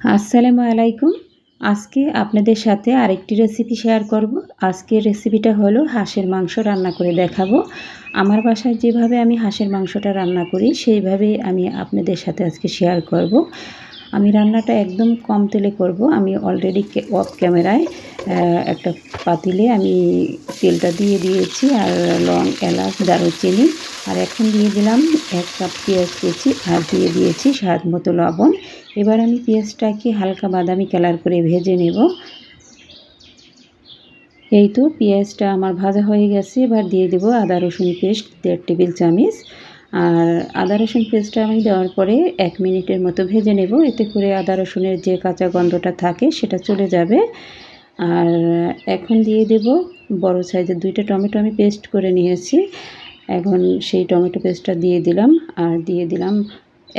আসসালামু আলাইকুম। আজকে আপনাদের সাথে আরেকটি রেসিপি শেয়ার করব। আজকের রেসিপিটা হলো হাঁসের মাংস রান্না করে দেখাবো। আমার বাসায় যেভাবে আমি হাঁসের মাংসটা রান্না করি সেইভাবে আমি আপনাদের সাথে আজকে শেয়ার করব। আমি রান্নাটা একদম কম তেলে করব। আমি অলরেডি অফ ক্যামেরায় একটা পাতিলে আমি তেলটা দিয়ে দিয়েছি আর লং, এলাচ, দারুচিনি। আর এখন দিয়ে দিলাম এক কাপ পেঁয়াজ কুচি আর দিয়ে দিয়েছি স্বাদ মতো লবণ। এবার আমি পেঁয়াজটাকে হালকা বাদামি কালার করে ভেজে নেব। এই তো পেঁয়াজটা আমার ভাজা হয়ে গেছে। এবার দিয়ে দেব আদা, রসুন পেস্ট, দেড় টেবিল চামিচ। আর আদা, রসুন পেস্টটা আমি দেওয়ার পরে এক মিনিটের মতো ভেজে নেব। এতে করে আদা, রসুনের যে কাঁচা গন্ধটা থাকে সেটা চলে যাবে। আর এখন দিয়ে দেব বড় সাইজের দুইটা টমেটো আমি পেস্ট করে নিয়েছি। এখন সেই টমেটো পেস্টটা দিয়ে দিলাম আর দিয়ে দিলাম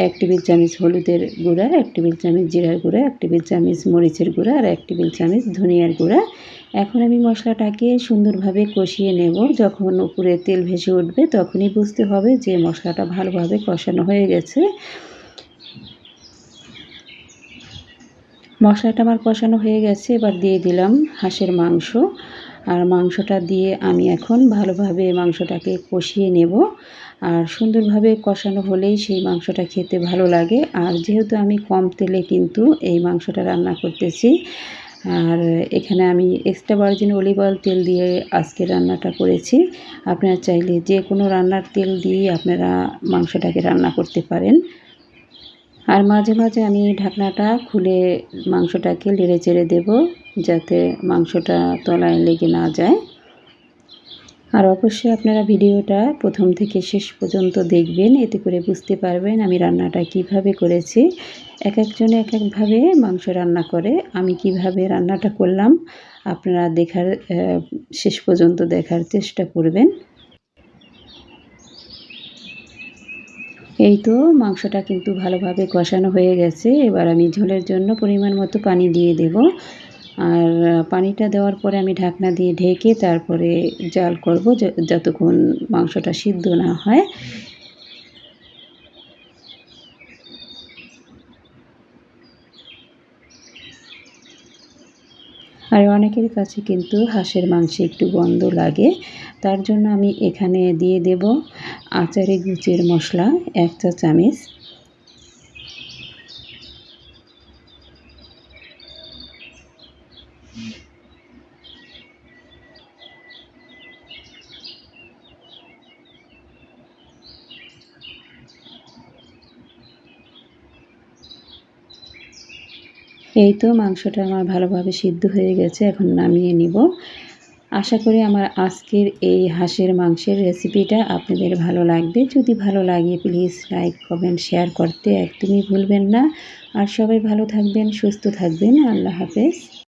এক টেবিল চামচ হলুদের গুঁড়া, এক টেবিল চামচ জিরার গুঁড়া, এক টেবিল চামচ মরিচের গুঁড়া আর এক টেবিল চামচ ধনিয়ার গুঁড়া। এখন আমি মশলাটাকে সুন্দরভাবে কষিয়ে নেব। যখন উপরে তেল ভেসে উঠবে তখনই বুঝতে হবে যে মশলাটা ভালোভাবে কষানো হয়ে গেছে। মশলাটা আমার কষানো হয়ে গেছে, এবার দিয়ে দিলাম হাঁসের মাংস। আর মাংসটা দিয়ে আমি এখন ভালোভাবে মাংসটাকে কষিয়ে নেব। আর সুন্দরভাবে কষানো হলেই সেই মাংসটা খেতে ভালো লাগে। আর যেহেতু আমি কম তেলে কিন্তু এই মাংসটা রান্না করতেছি, আর এখানে আমি এক্সট্রা ভার্জিন অলিভ অয়েল তেল দিয়ে আজকে রান্নাটা করেছি। আপনারা চাইলে যে কোনো রান্নার তেল দিয়ে আপনারা মাংসটাকে রান্না করতে পারেন। আর মাঝে মাঝে আমি ঢাকনাটা খুলে মাংসটাকে লেড়ে চেড়ে দেবো যাতে মাংসটা তলায় লেগে না যায়। আর অবশ্যই আপনারা ভিডিওটা প্রথম থেকে শেষ পর্যন্ত দেখবেন, এতে করে বুঝতে পারবেন আমি রান্নাটা কীভাবে করেছি। এক একজনে এক একভাবে মাংস রান্না করে, আমি কীভাবে রান্নাটা করলাম আপনারা দেখার শেষ পর্যন্ত দেখার চেষ্টা করবেন। এই তো মাংসটা কিন্তু ভালোভাবে কষানো হয়ে গেছে। এবার আমি ঝোলের জন্য পরিমাণ মতো পানি দিয়ে দেব। আর পানিটা দেওয়ার পরে আমি ঢাকনা দিয়ে ঢেকে তারপরে জাল করব যতক্ষণ মাংসটা সিদ্ধ না হয়। আর অনেকের কাছে কিন্তু হাঁসের মাংসে একটু গন্ধ লাগে। তার জন্য আমি এখানে দিয়ে দেব আচারে গুচের মশলা, এক চা চামচ। এই তো মাংসটা আমার ভালোভাবে সিদ্ধ হয়ে গেছে, এখন নামিয়ে নিব। আশা করি আমার আজকের এই হাঁসের মাংসের রেসিপিটা আপনাদের ভালো লাগবে। যদি ভালো লাগে, প্লিজ লাইক, কমেন্ট, শেয়ার করতে একদমই ভুলবেন না। আর সবাই ভালো থাকবেন, সুস্থ থাকবেন। আল্লাহ হাফেজ।